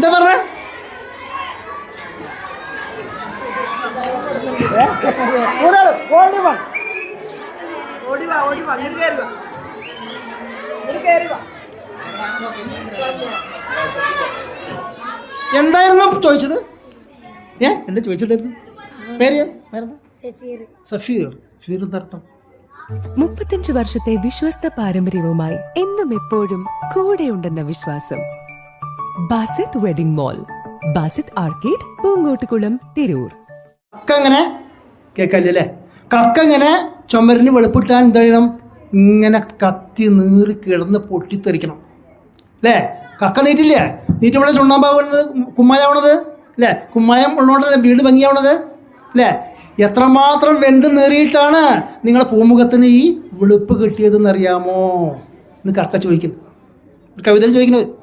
എന്താ പറഞ്ഞ? ഒരാൾ ഓടി വാ ഓടി വാ ഓടി വാ ഇങ്ങോട്ട് കയറി വാ. ഇങ്ങോട്ട് കയറി വാ. എന്തായിരുന്നു ചോദിച്ചത്? ഏ? എന്താ ചോദിച്ചതായിരുന്നു? പേര്? സഫീർ. സഫീർ. സഫീർ എന്താ അർത്ഥം? മുപ്പത്തഞ്ച് വർഷത്തെ വിശ്വസ്ത പാരമ്പര്യവുമായി എന്നും എപ്പോഴും കൂടെയുണ്ടെന്ന വിശ്വാസം. Basith wedding mall Basith arcade Poonkottukulam Tirur. കക്കങ്ങനെ കേക്കല്ലേ? കക്കങ്ങനെ ചുമരിന് വെളുപ്പിട്ടാൻ എന്ത് ചെയ്യണം ഇങ്ങനെ കത്തി നീറി കിടന്ന് പൊട്ടിത്തെറിക്കണം. അല്ലേ കക്ക നീറ്റില്ലേ? നീറ്റുമ്പോൾ ചുണ്ണാമ്പാവുന്നത് കുമ്മായാവണത്? അല്ലേ കുമ്മായം ഉള്ളതുകൊണ്ട് വീട് ഭംഗിയാവണത്? അല്ലേ എത്രമാത്രം വെന്ത് നേറിയിട്ടാണ് നിങ്ങളെ പൂമുഖത്തിന് ഈ വെളുപ്പ് കിട്ടിയതെന്ന് അറിയാമോ എന്ന് കക്ക ചോദിക്കുന്നു. കവിത ചോദിക്കുന്നത്.